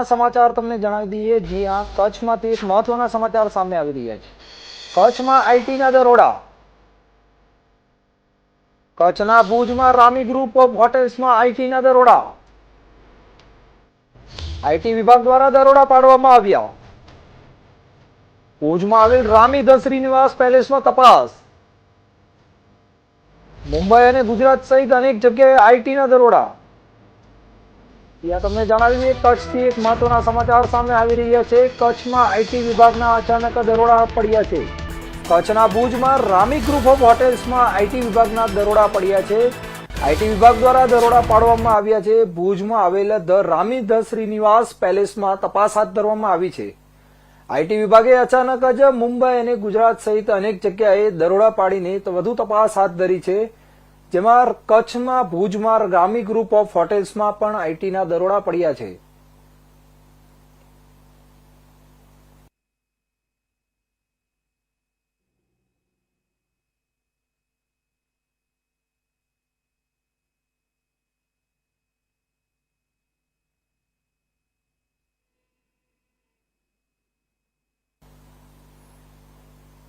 મહત્વના સમાચાર તમને જણાવી દઈએ. જ્યાં કચ્છમાંથી એક મહત્વના સમાચાર સામે આવી રહ્યા છે. કચ્છમાં આઈટીના દરોડા. કચ્છના ભુજમાં રામી ગ્રુપ ઓફ હોટેલ્સમાં આઈટીના દરોડા. આઈટી વિભાગ દ્વારા દરોડા પાડવામાં આવ્યા. ભુજમાં આવેલ રામી ધ શ્રીનિવાસ પેલેસમાં તપાસ. મુંબઈ અને ગુજરાત સહિત અનેક જગ્યાએ આઈટીના દરોડા. ત્યાં તમને જણાવી દઈએ કચ્છથી એક મહત્વના સમાચાર સામે આવી રહ્યા છે. કચ્છમાં આઈટી વિભાગના અચાનક દરોડા પડ્યા છે. કચ્છના ભુજમાં રામી ગ્રુપ ઓફ હોટેલ્સમાં આઈટી વિભાગના દરોડા પડ્યા છે. આઈટી વિભાગ દ્વારા દરોડા પાડવામાં આવ્યા છે. ભુજમાં આવેલા ધ રામી ધ શ્રીનિવાસ પેલેસમાં તપાસ હાથ ધરવામાં આવી છે. આઈટી વિભાગે અચાનક જ મુંબઈ અને ગુજરાત સહિત અનેક જગ્યાએ દરોડા પાડીને વધુ તપાસ હાથ ધરી છે. જેમાં કચ્છમાં ભુજમાં રામી ગ્રુપ ઓફ હોટેલ્સમાં પણ આઈટીના દરોડા પડ્યા છે.